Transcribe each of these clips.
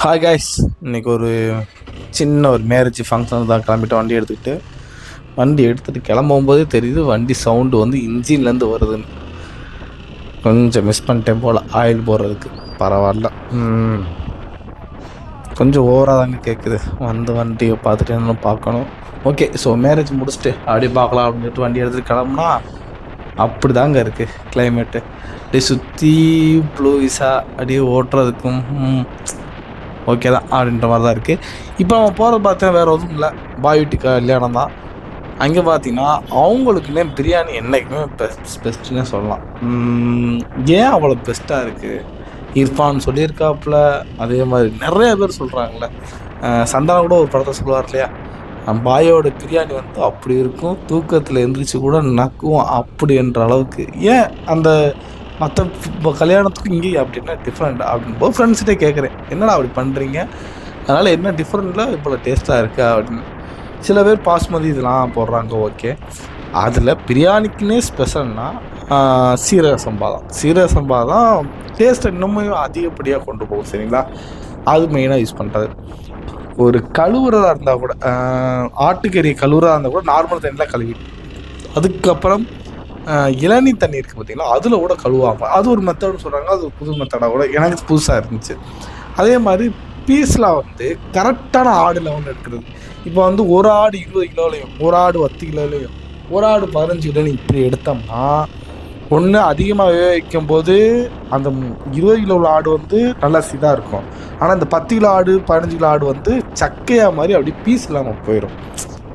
Hi guys இன்றைக்கி ஒரு சின்ன ஒரு மேரேஜ் ஃபங்க்ஷன் தான் கிளம்பிட்டு வண்டி எடுத்துக்கிட்டு. வண்டி எடுத்துகிட்டு கிளம்பும்போதே தெரியுது வண்டி சவுண்டு வந்து இன்ஜின்லேருந்து வருதுன்னு கொஞ்சம் மிஸ் பண்ணிட்டேன் போல் ஆயில் போடுறதுக்கு. பரவாயில்ல. கொஞ்சம் ஓவராக தாங்க கேட்குது வந்து வண்டியை பார்த்துட்டு என்ன பார்க்கணும். ஓகே ஸோ மேரேஜ் முடிச்சுட்டு அப்படியே பார்க்கலாம் அப்படின்னு சொல்லிட்டு வண்டி எடுத்துகிட்டு கிளம்புனா அப்படி தாங்க இருக்குது கிளைமேட்டு அப்படியே சுற்றி ப்ளூவிஸாக அப்படியே ஓட்டுறதுக்கும் ம், ஓகே தான் அப்படின்ற மாதிரி தான் இருக்குது இப்போ நம்ம போகிறது பார்த்தீங்கன்னா வேறு எதுவும் இல்லை. பாய் வீட்டு கல்யாணம் தான். அங்கே பார்த்தீங்கன்னா அவங்களுக்குன்னே பிரியாணி என்றைக்குமே பெஸ்ட் பெஸ்ட்டுன்னே சொல்லலாம். ஏன் அவ்வளோ பெஸ்ட்டாக இருக்குது இர்ஃபான் சொல்லியிருக்காப்புல. அதே மாதிரி நிறைய பேர் சொல்கிறாங்களே சந்தானம் கூட ஒரு படத்தை சொல்லுவார் இல்லையா? பாயோட பிரியாணி வந்து அப்படி இருக்கும். தூக்கத்தில் எந்திரிச்சு கூட நக்குவோம். அப்படி என்ற அளவுக்கு. ஏன் அந்த மற்ற இப்போ கல்யாணத்துக்கும் இங்கேயும் அப்படின்னா டிஃப்ரெண்ட் அப்படின்னு போது ஃப்ரெண்ட்ஸ்கிட்டே கேட்குறேன் என்னடா அப்படி பண்ணுறீங்க அதனால் என்ன டிஃப்ரெண்ட்டில் இவ்வளோ டேஸ்ட்டாக இருக்கா அப்படின்னு. சில பேர் பாஸ்மதி இதெல்லாம் போடுறாங்க ஓகே அதில் பிரியாணிக்குன்னே ஸ்பெஷல்னால் சீரக சம்பா தான். சீரக சம்பா தான் டேஸ்ட்டை இன்னமும் அதிகப்படியாக கொண்டு போகும் சரிங்களா? அது மெயினாக யூஸ் பண்ணுறது ஒரு கழுவுறதா இருந்தால் கூட ஆட்டுக்கறி கழுவுறதா இருந்தால் கூட நார்மல் தண்ணியில் கழுவி அதுக்கப்புறம் இளநீ தண்ணி இருக்குது பார்த்தீங்களா? அதில் கூட கழுவாங்க அது ஒரு மெத்தட்னு சொல்கிறாங்க அது ஒரு புது மெத்தடாக கூட எனக்கு புதுசாக இருந்துச்சு. அதே மாதிரி பீஸில் வந்து கரெக்டான ஆடு லெவல் எடுக்கிறது இப்போ வந்து ஒரு ஆடு இருபது கிலோலையும் ஒரு ஆடு பத்து கிலோலையும் ஒரு ஆடு பதினஞ்சு கிலோலையும் இப்படி எடுத்தோம்னா ஒன்று அதிகமாக வேவிக்கும் போது அந்த இருபது கிலோ உள்ள ஆடு வந்து நல்லா சிதாக இருக்கும். ஆனால் இந்த பத்து கிலோ ஆடு பதினஞ்சு கிலோ ஆடு வந்து சக்கையாக மாதிரி அப்படி பீஸ் இல்லாமல் போயிடும்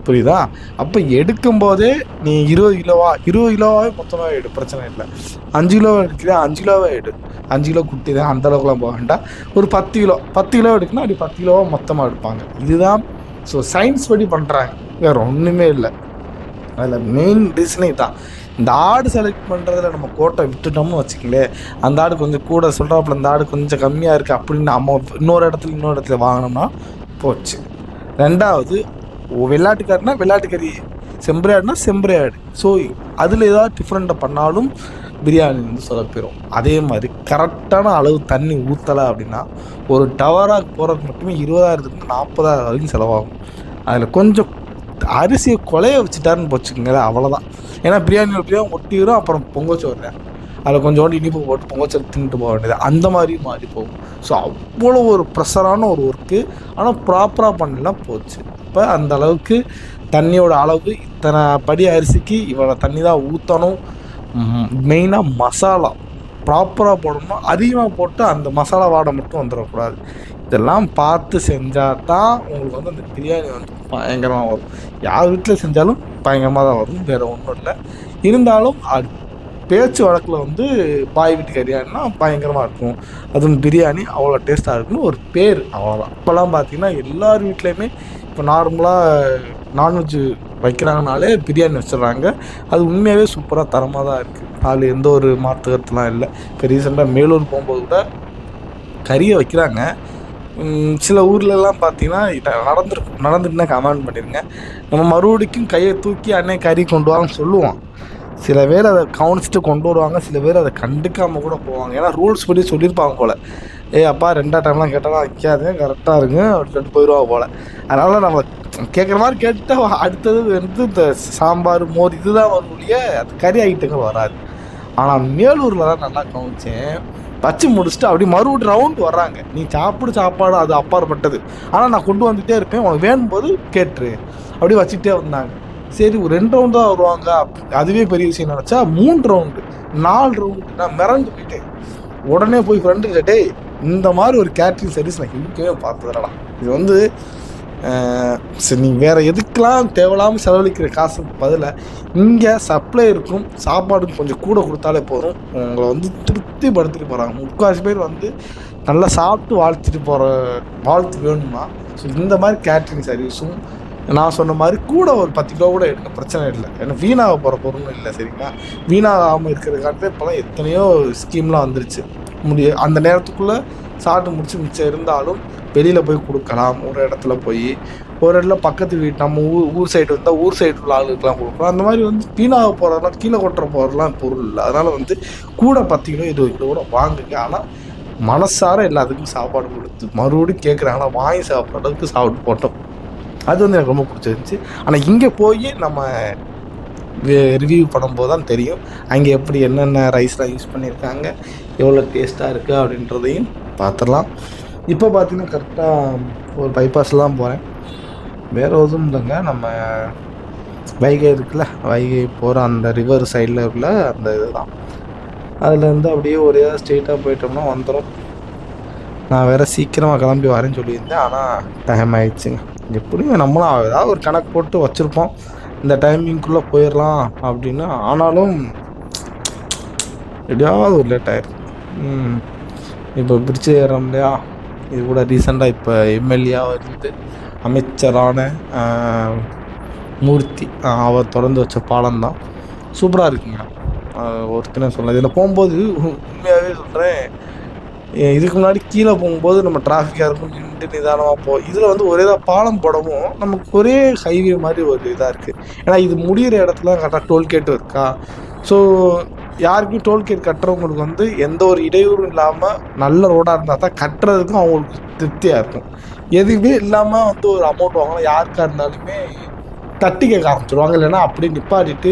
புரியுதா? அப்போ எடுக்கும்போதே நீ இருபது கிலோவா? இருபது கிலோவாகவே மொத்தமாக எடு பிரச்சனை இல்லை. அஞ்சு கிலோ எடுக்கிறேன் அஞ்சு கிலோவே எடு. அஞ்சு கிலோ குட்டி தான் அந்த அளவுக்குலாம் போக வேண்டாம். ஒரு பத்து கிலோ பத்து கிலோ எடுக்கணும் அப்படி பத்து கிலோவாக மொத்தமாக எடுப்பாங்க. இதுதான் ஸோ சயின்ஸ் படி பண்ணுறாங்க வேறு ஒன்றுமே இல்லை. அதில் மெயின் ரீசனே தான் இந்த ஆடு செலக்ட் பண்ணுறதுல நம்ம கோட்டை விட்டுட்டோம்னு வச்சுக்கங்களேன் அந்த ஆடு கொஞ்சம் கூட சொல்கிறாப்புல இந்த ஆடு கொஞ்சம் கம்மியாக இருக்குது அப்படின்னு நம்ம இன்னொரு இடத்துல இன்னொரு இடத்துல வாங்கினோம்னா போச்சு. ரெண்டாவது வெள்ளாட்டுக்காருனா வெள்ளாட்டுக்கறி செம்பரியாடுனா செம்பரையாடு. ஸோ அதில் ஏதாவது டிஃப்ரெண்ட்டாக பண்ணாலும் பிரியாணி வந்து சொதப்பிடும் அதே மாதிரி கரெக்டான அளவு தண்ணி ஊற்றலை அப்படின்னா ஒரு டவராக போகிறதுக்கு மட்டுமே இருபதாயிரத்துக்கு நாற்பதாயிரம் வரைக்கும் செலவாகும். அதில் கொஞ்சம் அரிசியை கொலைய வச்சுட்டாருன்னு போச்சுக்கோங்களேன் அவ்வளோதான் ஏன்னா பிரியாணி பிரியாணி ஒட்டிடும் அப்புறம் பொங்கச்சு வர்றேன் அதில் கொஞ்சோண்டு இனிப்பு போட்டு பொங்கச்சல் தின்னுட்டு போக வேண்டியது. அந்த மாதிரி மாறி போகும். ஸோ அவ்வளோ ஒரு ப்ரெஷரான ஒரு ஒர்க்கு ஆனால் ப்ராப்பராக பண்ணலாம் போச்சு. அப்போ அந்த அளவுக்கு தண்ணியோட அளவு இத்தனை படி அரிசிக்கு இவ்வளோ தண்ணி தான் ஊற்றணும் மெயினாக மசாலா. ப்ராப்பராக போடணும் அதிகமாக போட்டு அந்த மசாலா வாடை மட்டும் வந்துடக்கூடாது. இதெல்லாம் பார்த்து செஞ்சால் தான் உங்களுக்கு வந்து அந்த பிரியாணி வந்து பயங்கரமாக வரும். யார் வீட்டில் செஞ்சாலும் பயங்கரமாக தான் வரும் வேறு ஒன்றும் இல்லை. இருந்தாலும் அது பேச்சு வழக்கில் வந்து பாய் வீட்டு கறியானா பயங்கரமாக இருக்கும். அதுவும் பிரியாணி அவ்வளோ டேஸ்ட்டாக இருக்குன்னு ஒரு பேர் அவ்வளோதான் இப்போல்லாம் பார்த்தீங்கன்னா எல்லார் வீட்லேயுமே இப்போ நார்மலாக நான்வெஜ் வைக்கிறாங்கனாலே பிரியாணி வச்சிடுறாங்க. அது உண்மையாகவே சூப்பராக தரமாக தான் இருக்குது அதில் எந்த ஒரு மாற்று கருத்துலாம் இல்லை. இப்போ ரீசெண்டாக மேலூர் போகும்போது கூட கறியை வைக்கிறாங்க. சில ஊர்லலாம் பார்த்தீங்கன்னா நடந்துருக்கும் நடந்துட்டுனா கமெண்ட் பண்ணிடுங்க. நம்ம மறுபடிக்கும் கையை தூக்கி அண்ணே கறி கொண்டு வாங்கன்னு சொல்லுவோம். சில பேர் அதை கவனிச்சுட்டு கொண்டு வருவாங்க. சில பேர் அதை கண்டுக்காமல் கூட போவாங்க. ஏன்னா ரூல்ஸ் படி சொல்லியிருப்பாங்க போல். ஏய் அப்பா ரெண்டா டைம்லாம் கேட்டாலும் வைக்காது கரெக்டாக இருங்க அப்படின்னு சொல்லிட்டு போயிடுவா போல். அதனால் நம்ம கேட்குற மாதிரி கேட்டால் அடுத்தது வந்து இந்த சாம்பார் மோர் இதுதான் வரும் ஒழிய அது கறி ஐட்டங்கள் வராது. ஆனால் மேலூரில் தான் நல்லா கவனிச்சேன். வச்சு முடிச்சுட்டு அப்படி மறுபடியும் ரவுண்ட் வர்றாங்க. நீ சாப்பிடு சாப்பாடு அது அப்பாற்பட்டது. ஆனால் நான் கொண்டு வந்துகிட்டே இருப்பேன் உனக்கு வேணும் போது கேட்டுரு. அப்படியே வச்சுட்டே வந்தாங்க. சரி ஒரு ரெண்டு ரவுண்டு தான் வருவாங்க. அதுவே பெரிய விஷயம் நினச்சா மூணு ரவுண்டு நாலு ரவுண்டு நான் மிரண்டு போயிட்டேன். உடனே போய் ஃப்ரெண்டு கேட்டேய் இந்த மாதிரி ஒரு கேட்ரிங் சர்வீஸ் நான் எங்கேயுமே பார்த்ததுலடா இது வந்து சரி நீ வேற எதுக்கெல்லாம் தேவையில்லாமல் செலவழிக்கிற காசுக்கு பதிலாக இங்கே சப்ளை இருக்கும் சாப்பாடு கொஞ்சம் கூட கொடுத்தாலே போதும். உங்களை வந்து திருப்திப்படுத்திட்டு போகிறாங்க முக்கால்வாசி பேர் வந்து நல்லா சாப்பிட்டு வாழ்த்துட்டு போகிற வாழ்த்து வேணும்னா ஸோ இந்த மாதிரி கேட்ரிங் சர்வீஸும் நான் சொன்ன மாதிரி கூட ஒரு பத்து கிலோ கூட எடுக்க பிரச்சனை இல்லை. ஏன்னா வீணாக போகிற பொருளும் இல்லை சரிங்களா? வீணாகாமல் இருக்கிறதுக்காகவே இப்போலாம் எத்தனையோ ஸ்கீம்லாம் வந்துருச்சு. முடிய அந்த நேரத்துக்குள்ளே சாப்பிட்டு முடிச்சு மிச்சம் இருந்தாலும் வெளியில் போய் கொடுக்கலாம். ஒரு இடத்துல போய் ஒரு இடத்துல பக்கத்து வீட்டு நம்ம ஊர் ஊர் சைடு வந்தால் ஊர் சைடு உள்ள ஆளுக்கெல்லாம் கொடுக்கலாம். அந்த மாதிரி வந்து வீணாக போகிறதெல்லாம் கீழே கொட்டுற போகிறதெல்லாம் பொருள் இல்லை. அதனால் வந்து கூட பத்து கிலோ இருபது கிலோ கூட வாங்குங்க. ஆனால் மனசார எல்லாத்துக்கும் சாப்பாடு கொடுத்து மறுபடியும் கேட்குறாங்களா வாங்கி சாப்பிட்ற அளவுக்கு சாப்பிட்டு போட்டோம். அது வந்து எனக்கு ரொம்ப பிடிச்சிருந்துச்சி. ஆனால் இங்கே போய் நம்ம ரிவ்யூ பண்ணும்போது தான் தெரியும். அங்கே எப்படி என்னென்ன ரைஸ்லாம் யூஸ் பண்ணியிருக்காங்க. எவ்வளோ டேஸ்ட்டாக இருக்குது அப்படின்றதையும் பார்த்துடலாம். இப்போ பார்த்தீங்கன்னா கரெக்டாக ஒரு பைபாஸில் தான் போகிறேன் வேறு எதுவும் இல்லைங்க. நம்ம வைகை இருக்குல்ல வைகை போகிற அந்த ரிவர் சைடில் உள்ள அந்த இதுதான். அதுலேருந்து அப்படியே ஒரே ஸ்ட்ரெயிட்டாக போயிட்டோம்னா வந்துடும் நான் வேறு சீக்கிரமாக கிளம்பி வரேன்னு சொல்லியிருந்தேன். ஆனால் டைம் ஆயிடுச்சுங்க. எப்படியும் நம்மளும் ஏதாவது ஒரு கணக்கு போட்டு வச்சுருப்போம். இந்த டைமிங்குள்ளே போயிடலாம் அப்படின்னு. ஆனாலும் எப்படியாவது ஒரு லேட் ஆயிருக்கு இப்போ பிரிட்ஜ் ஏறோம் இல்லையா? இது கூட ரீசெண்டாக இப்போ எம்எல்ஏவாக இருந்து அமைச்சரான மூர்த்தி அவர் திறந்து வச்ச பாலம் தான். சூப்பராக இருக்குங்க. ஒருத்தனே சொல்லலாம் இதில் போகும்போது உண்மையாகவே சொல்கிறேன் இதுக்கு முன்னாடி கீழே போகும்போது நம்ம டிராஃபிக்காக இருக்கும் நின்று நிதானமாக போ இதில் வந்து ஒரே தான் பாலம் போடவும் நமக்கு ஒரே ஹைவே மாதிரி ஒரு இதாக இருக்குது ஏன்னா இது முடிகிற இடத்துல கரெக்டாக டோல்கேட் இருக்கா? ஸோ யாருக்கும் டோல்கேட் கட்டுறவங்களுக்கு வந்து எந்த ஒரு இடையூறும் இல்லாமல் நல்ல ரோடாக இருந்தால் தான் கட்டுறதுக்கும் அவங்களுக்கு திருப்தியாக இருக்கும். எதுவுமே இல்லாமல் வந்து ஒரு அமௌண்ட் வாங்கலாம். யாருக்காக இருந்தாலுமே தட்டி கேட்க ஆரம்பிச்சிருவாங்க. இல்லைன்னா அப்படியே நிப்பாட்டிட்டு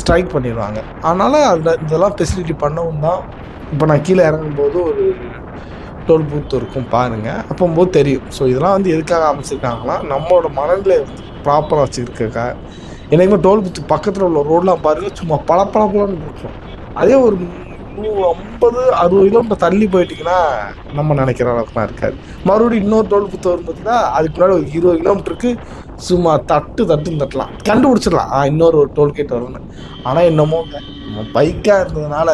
ஸ்ட்ரைக் பண்ணிடுவாங்க அதனால் அந்த இதெல்லாம் ஃபெசிலிட்டி பண்ணவும் தான் இப்போ நான் கீழே இறங்கும்போது ஒரு டோல் பூத் இருக்கும் பாருங்கள் அப்போம்போது தெரியும். ஸோ இதெல்லாம் வந்து எதுக்காக அமைச்சிருக்காங்கன்னா நம்மளோட மனநிலை ப்ராப்பராக வச்சுருக்கா எனக்குமே டோல் பூத்து பக்கத்தில் உள்ள ரோடெலாம் பாருங்கள் சும்மா பல பளபளன்னு இருக்கும் அதே ஒரு நூ ஐம்பது அறுபது கிலோமீட்டர் தள்ளி போயிட்டீங்கன்னா நம்ம நினைக்கிற அளவுக்குலாம் இருக்காது. மறுபடியும் இன்னொரு டோல் பூத்து வரும் பார்த்தீங்கன்னா அதுக்கு முன்னாடி ஒரு இருபது கிலோமீட்டருக்கு சும்மா தட்டு தட்டுன்னு தட்டலாம். கண்டுபிடிச்சிடலாம். ஆ இன்னொரு ஒரு டோல்கேட் வரும்னு. ஆனால் என்னமோ நம்ம பைக்காக இருந்ததுனால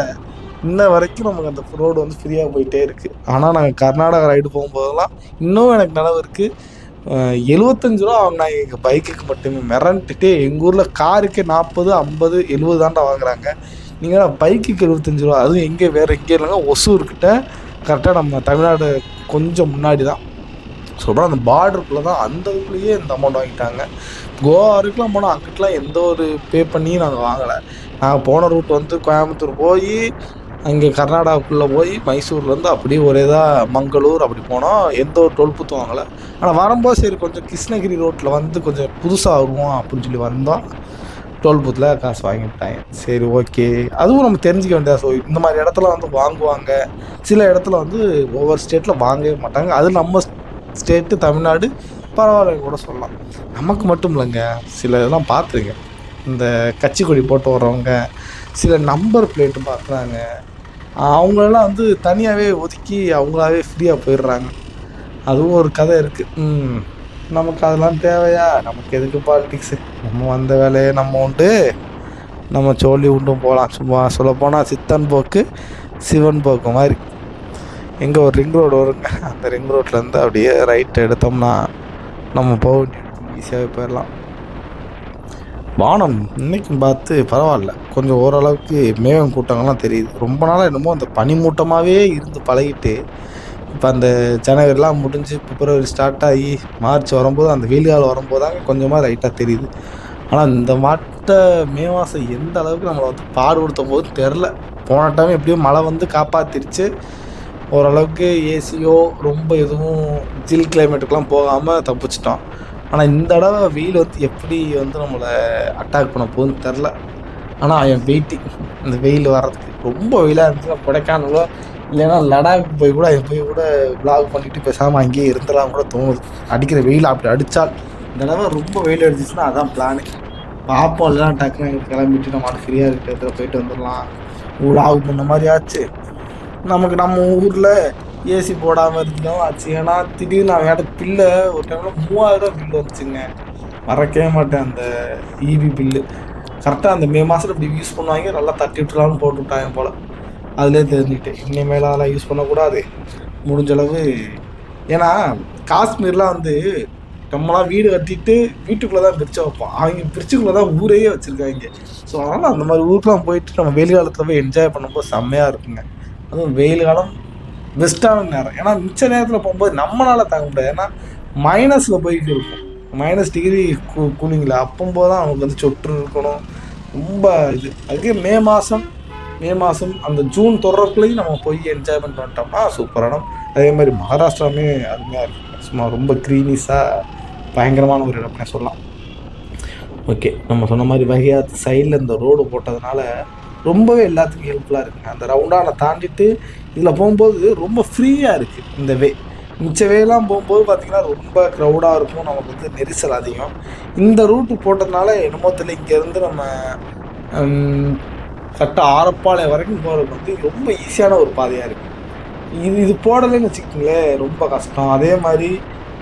இன்ன வரைக்கும் நமக்கு அந்த ரோடு வந்து ஃப்ரீயாக போயிட்டே இருக்குது ஆனால் நாங்கள் கர்நாடகா ரைடு போகும்போதெல்லாம் இன்னும் எனக்கு நினைவு இருக்குது எழுபத்தஞ்சு ரூபா வாங்கினாங்க எங்கள் பைக்குக்கு மட்டுமே மிரண்டுட்டு எங்கள் ஊரில் காருக்கு நாற்பது ஐம்பது எழுபது தாண்டா வாங்குறாங்க. நீங்கள் பைக்குக்கு எழுபத்தஞ்சு ரூபா அதுவும் எங்கே வேறு எங்கே இல்லைங்க ஒசூர்கிட்ட கரெக்டாக நம்ம தமிழ்நாடு கொஞ்சம் முன்னாடி தான். சொல்கிறோம் அந்த பார்டருக்குள்ளே தான் அந்த இதுக்குள்ளேயே இந்த அமௌண்ட் வாங்கிட்டாங்க. கோவா வரைக்கும்லாம் போனால் அங்கிட்டலாம் எந்த ஒரு பே பண்ணியும் நாங்கள் வாங்கலை. நாங்கள் போன ரூட் வந்து கோயம்புத்தூர் போய் அங்கே கர்நாடகாக்குள்ளே போய் மைசூர்லேருந்து அப்படியே ஒரே தான் மங்களூர் அப்படி போனோம் எந்த ஒரு டோல் புத்தும் வாங்கலை. ஆனால் வரும்போது சரி கொஞ்சம் கிருஷ்ணகிரி ரோட்டில் வந்து கொஞ்சம் புதுசாக வருவோம் அப்படின்னு சொல்லி வந்தோம். டோல் பூத்தில் காசு வாங்கிட்டாங்க சரி ஓகே அதுவும் நம்ம தெரிஞ்சுக்க வேண்டியதா ஸோ இந்த மாதிரி இடத்துல வந்து வாங்குவாங்க. சில இடத்துல வந்து ஒவ்வொரு ஸ்டேட்டில் வாங்கவே மாட்டாங்க. அது நம்ம ஸ்டேட்டு தமிழ்நாடு பரவாயில்ல கூட சொல்லலாம். நமக்கு மட்டும் இல்லைங்க. சில இதெல்லாம் பார்த்துருங்க இந்த கட்சி கொடி போட்டு வர்றவங்க சில நம்பர் பிளேட்டு பார்க்குறாங்க. அவங்களெல்லாம் வந்து தனியாகவே ஒதுக்கி அவங்களாவே ஃப்ரீயாக போயிடுறாங்க. அதுவும் ஒரு கதை இருக்குது ம். நமக்கு அதெல்லாம் தேவையா? நமக்கு எதுக்கு பாலிடிக்ஸு நம்ம வந்த வேலையை நம்ம உண்டு. நம்ம சோழி உண்டும் போகலாம். சும்மா சொல்லப்போனால் சித்தன் போக்கு சிவன் போக்கு மாதிரி. எங்கே ஒரு ரிங் ரோடு வருங்க. அந்த ரிங் ரோட்லேருந்து அப்படியே ரைட் எடுத்தோம்னா நம்ம போக வேண்டிய ஈஸியாகவே போயிடலாம். வானம். இன்னைக்கும் பார்த்து பரவாயில்ல. கொஞ்சம் ஓரளவுக்கு மேகம் கூட்டங்கள்லாம் தெரியுது. ரொம்ப நாளாக என்னமோ அந்த பனிமூட்டமாகவே இருந்து பழகிட்டு இப்போ அந்த ஜனவரிலாம் முடிஞ்சு பிப்ரவரி ஸ்டார்ட் ஆகி மார்ச் வரும்போது அந்த வெயில் காலம் வரும்போது தாங்க கொஞ்சமாக லைட்டாக தெரியுது. ஆனால் இந்த மாட்ட மே மாதம் எந்த அளவுக்கு நம்மளை வந்து பாடுபடுத்த போது தெரில. போன டைம் எப்படியும் மழை வந்து காப்பாற்றிடுச்சு ஓரளவுக்கு ஏசியோ ரொம்ப எதுவும் ஜில் கிளைமேட்டுக்கெலாம் போகாமல் தப்பிச்சிட்டோம். ஆனால் இந்த தடவை வெயில் வந்து எப்படி வந்து நம்மளை அட்டாக் பண்ண போகுதுன்னு தெரில ஆனால் என் வெயிட்டிங் இந்த வெயில் வர்றதுக்கு ரொம்ப வெயிலாக இருந்துச்சுன்னா கொடைக்கானலோ இல்லைன்னா லடாக் போய் கூட என் போய் கூட விளாக் பண்ணிட்டு பேசாமல் அங்கேயே இருந்தலாம் கூட தோணுது. அடிக்கிற வெயில் அப்படி அடித்தால் இந்த தடவை ரொம்ப வெயில் அடிச்சிச்சுன்னா அதான் பிளானு பார்ப்போம் இல்லைனா டக்குன்னு கிளம்பிட்டு நம்ம ஃப்ரீயாக இருக்கிறதுல இடத்துல போயிட்டு வந்துடலாம். விளாக் பண்ண மாதிரி ஆச்சு. நமக்கு நம்ம ஊரில் ஏசி போடாமல் இருந்தோம். ஆச்சு ஏன்னா திடீர்னு அவன் பில்லை ஒரு டைமில் மூவாயிரம் பில்லு வந்துச்சுங்க. மறக்கவே மாட்டேன் அந்த இபி பில்லு கரெக்டாக அந்த மே மாதத்துல இப்படி யூஸ் பண்ணுவாங்க. நல்லா தட்டி விட்டுலாம்னு போட்டு விட்டாங்க போல். அதிலே தெரிஞ்சுக்கிட்டேன். இனிமேல் அதெல்லாம் யூஸ் பண்ணக்கூடாது. முடிஞ்சளவு ஏன்னா காஷ்மீர்லாம் வந்து நம்மளாம் வீடு கட்டிட்டு வீட்டுக்குள்ளே தான் பிரிச்சு வைப்போம். அவங்க பிரிச்சுக்குள்ளே தான் ஊரையே வச்சுருக்காங்க. ஸோ அதனால் அந்த மாதிரி ஊருக்குலாம் போயிட்டு நம்ம வெயில் காலத்தில் போய் என்ஜாய் பண்ணும்போது செம்மையாக இருக்குங்க. அதுவும் வெயில் காலம் பெஸ்ட்டான நேரம் ஏன்னா மிச்ச நேரத்தில் போகும்போது நம்மளால் தாங்க முடியாது. ஏன்னா மைனஸில் போயிட்டு இருக்கும் மைனஸ் டிகிரி கூ கூலிங்கில் அப்போம்போது தான் நமக்கு வந்து சொற்று இருக்கணும். ரொம்ப இது. அதுக்கே மே மாதம் மே மாதம் அந்த ஜூன் தொடர்க்குள்ளேயும் நம்ம போய் என்ஜாய்மெண்ட் பண்ணிட்டோம்னா சூப்பரான அதே மாதிரி மகாராஷ்டிராமே அருமையாக இருக்கும் சும்மா ரொம்ப க்ரீனிஸாக பயங்கரமான ஒரு இடம்னே சொல்லலாம். ஓகே நம்ம சொன்ன மாதிரி வகையாக சைடில் இந்த ரோடு போட்டதுனால ரொம்பவே எல்லாத்துக்கும் ஹெல்ப்ஃபுல்லாக இருக்குங்க. அந்த ரவுண்டான தாண்டிட்டு இதில் போகும்போது ரொம்ப ஃப்ரீயாக இருக்குது இந்த வே மிச்ச வேலாம் போகும்போது பார்த்திங்கன்னா ரொம்ப க்ரௌடாக இருக்கும். நமக்கு வந்து நெரிசல் அதிகம். இந்த ரூட்டு போட்டதுனால என்னமோ தெரியல இங்கேருந்து நம்ம கரெக்டாக ஆரப்பாளையம் வரைக்கும் போகிறதுக்கு வந்து ரொம்ப ஈஸியான ஒரு பாதையாக இருக்குது இது இது போடலைன்னு வச்சுக்கோங்களேன் ரொம்ப கஷ்டம். அதே மாதிரி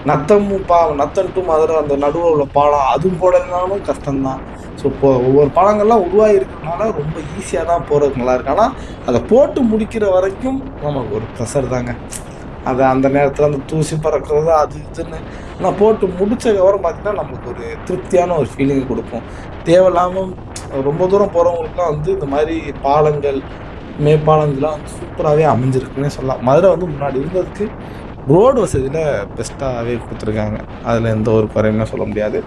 நத்தம் பா நத்தம் டு மதுரை அந்த நடுவில் உள்ள பாலம் அதுவும் போடலனாலும் கஷ்டம்தான். ஸோ இப்போ ஒவ்வொரு பாலங்கள்லாம் உருவாகி இருக்கிறதுனால ரொம்ப ஈஸியாக தான் போகிறதுக்கு நல்லா இருக்கு. ஆனால் அதை போட்டு முடிக்கிற வரைக்கும் நமக்கு ஒரு ப்ரெஷர் தாங்க. அதை அந்த நேரத்தில் அந்த தூசி பறக்கிறது அது இதுன்னு ஆனால் போட்டு முடிச்சதுக்கப்புறம் பார்த்திங்கன்னா நமக்கு ஒரு திருப்தியான ஒரு ஃபீலிங் கொடுக்கும். தேவையில்லாமல் ரொம்ப தூரம் போகிறவங்களுக்குலாம் வந்து இந்த மாதிரி பாலங்கள் மேம்பாலங்கள்லாம் வந்து சூப்பராகவே அமைஞ்சிருக்குன்னே சொல்லலாம். மதுரை வந்து முன்னாடி இருந்ததுக்கு ரோடு வசதியில் பெஸ்ட்டாகவே கொடுத்துருக்காங்க. அதில் எந்த ஒரு குறையுமே சொல்ல முடியாது.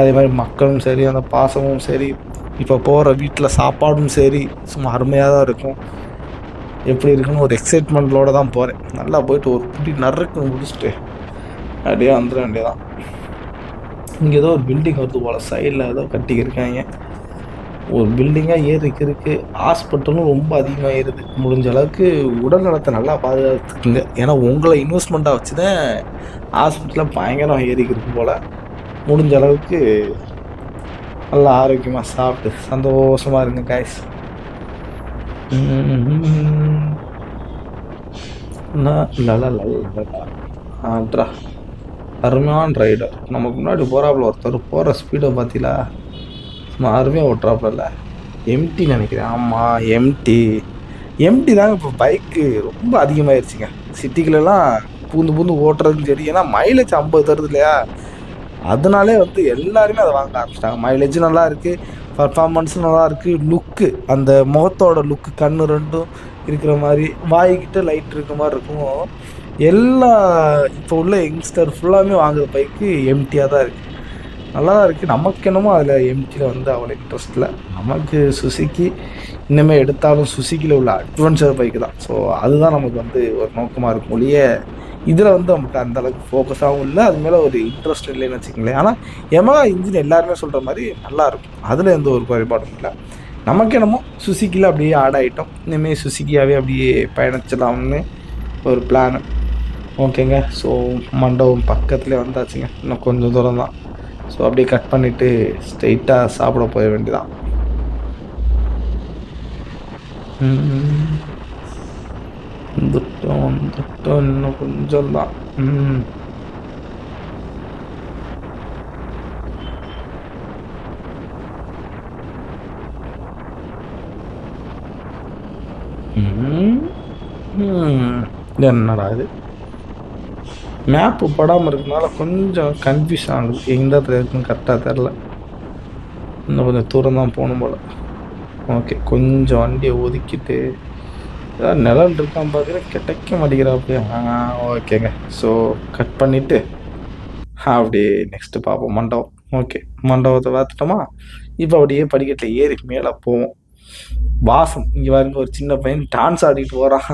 அதே மாதிரி மக்களும் சரி அந்த பாசமும் சரி இப்போ போகிற வீட்டில் சாப்பாடும் சரி சும்மா அருமையாக தான் இருக்கும். எப்படி இருக்குன்னு ஒரு எக்ஸைட்மெண்ட்டோடு தான் போகிறேன் நல்லா போயிட்டு ஒரு குட்டி நறுக்கு முடிச்சுட்டு அப்படியே வந்துட வேண்டியதான் இங்கே ஏதோ ஒரு பில்டிங் வருது போல். சைடில் ஏதோ கட்டிக்கிருக்காங்க ஒரு பில்டிங்காக ஏறிக்கு இருக்குது ஹாஸ்பிட்டலும் ரொம்ப அதிகமாக ஏறுது முடிஞ்ச அளவுக்கு உடல் நலத்தை நல்லா பாதுகாத்துக்குங்க ஏன்னா உங்களை இன்வெஸ்ட்மெண்ட்டாக வச்சு தான் ஹாஸ்பிட்டலில் பயங்கரம் ஏறிக்கிறது போல் முடிஞ்ச அளவுக்கு நல்லா ஆரோக்கியமாக சாப்பிட்டு சந்தோஷமாக இருங்க காய்ஸ் ஆட்ரா அருமையான ரைடர் நமக்கு முன்னாடி போகிறாப்புல ஒருத்தர் போகிற ஸ்பீடை பார்த்தீங்களா யாருமே ஓட்டுறாப்பில்ல எம்டி நினைக்கிறேன். ஆமாம் எம்டி எம்டி தாங்க இப்போ பைக்கு ரொம்ப அதிகமாகிடுச்சிங்க சிட்டிக்குள்ளெல்லாம் பூந்து பூந்து ஓட்டுறதுன்னு சரி ஏன்னா மைலேஜ் ஐம்பது தருது இல்லையா? அதனாலே வந்து எல்லாருமே அதை வாங்க ஆரம்பிச்சிட்டாங்க. மைலேஜ் நல்லா இருக்குது பர்ஃபார்மன்ஸும் நல்லா இருக்குது லுக்கு அந்த முகத்தோட லுக்கு கண்ணு ரெண்டும் இருக்கிற மாதிரி வாய்கிட்ட லைட் இருக்கிற மாதிரி இருக்கும். எல்லா இப்போ உள்ள யங்ஸ்டர் ஃபுல்லாமே வாங்குற பைக்கு எம்டியாக தான் இருக்குது நல்லா தான் இருக்குது நமக்கு என்னமோ அதில் எம்டியில் வந்து அவ்வளோ இன்ட்ரெஸ்ட்டில் நமக்கு சுசுக்கி இன்னுமே எடுத்தாலும் சுசுக்கியில் உள்ள அட்வென்ச்சர் பைக்கு தான். ஸோ அதுதான் நமக்கு வந்து ஒரு நோக்கமாக இருக்கும் ஒழிய இதில் வந்து நமக்கு அந்த அளவுக்கு ஃபோக்கஸாகவும் இல்லை. அது மேலே ஒரு இன்ட்ரெஸ்ட் இல்லைன்னு வச்சுக்கங்களேன். ஆனால் எமகா இன்ஜின் எல்லாருமே சொல்கிற மாதிரி நல்லாயிருக்கும் அதில் எந்த ஒரு குறைபாடும் இல்லை. நமக்கு என்னமோ சுசுக்கியில் அப்படியே ஆட் ஆகிட்டோம் இனிமேல் சுசுக்கியாகவே அப்படியே பயணிச்சிடலாம்னு ஒரு பிளான் ஓகேங்க ஸோ மண்டபம் பக்கத்துலேயே வந்தாச்சுங்க. இன்னும் கொஞ்சம் தூரம் தான். ஸோ அப்படியே கட் பண்ணிவிட்டு ஸ்ட்ரெயிட்டாக சாப்பிட போக வேண்டியதான் வந்துட்டோம் வந்துட்டோம். இன்னும் கொஞ்சம் தான் ம். என்னடா இது? மேப்பு படாமல் இருக்கிறதுனால கொஞ்சம் கன்ஃபியூஸ் ஆகுது. எந்த இடத்துல இருக்குன்னு கரெக்டாக தெரில இன்னும் கொஞ்சம் தூரம் தான் போகணும் போல். ஓகே கொஞ்சம் வண்டியை ஒதுக்கிட்டு ஏதாவது நிழல் இருக்கான்னு பார்க்குறேன் கிடைக்க மாட்டேங்கிறாப்படியா ஆ ஓகேங்க ஸோ கட் பண்ணிவிட்டு அப்படியே நெக்ஸ்ட்டு பார்ப்போம். மண்டபம். ஓகே மண்டபத்தை பார்த்துட்டோமா? இப்போ அப்படியே படிக்கட்டில் ஏறி மேலே போவோம். வாசம். இங்கே பாருங்க ஒரு சின்ன பையன் டான்ஸ் ஆடிட்டு போகிறான்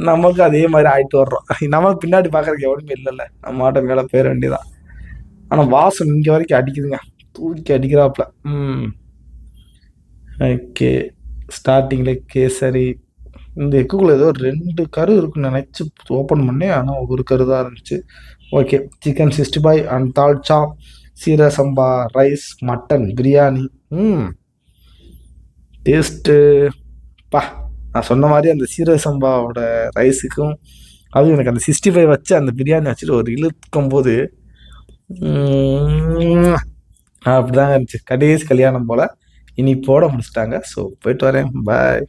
நமக்கு அதே மாதிரி ஆயிட்டு வர்றோம். நம்ம பின்னாடி பார்க்கறதுக்கு எவனுமே இல்லைல்ல. நம்ம ஆட்ட மேலே போயிட வேண்டியதான் ஆனால் வாசம் இங்கே வரைக்கும் அடிக்குதுங்க. தூக்கி அடிக்கிறாப்புல. ம். ஓகே. ஸ்டார்டிங்கில் கேசரி. இந்த எக்குக்குள்ளே ஏதோ ரெண்டு கரு இருக்குன்னு நினச்சி ஓப்பன் பண்ணேன் ஆனால் ஒரு கரு தான் இருந்துச்சு. Okay. Chicken sixty five and dalcha சீர சம்பா ரைஸ் மட்டன் பிரியாணி. ம். டேஸ்ட்டு. பா. நான் சொன்ன மாதிரி அந்த சீரக சம்பாவோட ரைஸுக்கும் அதுவும் எனக்கு அந்த சிக்ஸ்டி ஃபைவ் வச்சு அந்த பிரியாணி வச்சுட்டு ஒரு இழுக்கும் போது அப்படிதாங்க இருந்துச்சு. கடைசி கல்யாணம் போல் இனி போட முடிச்சிட்டாங்க. ஸோ போயிட்டு வரேன். பாய்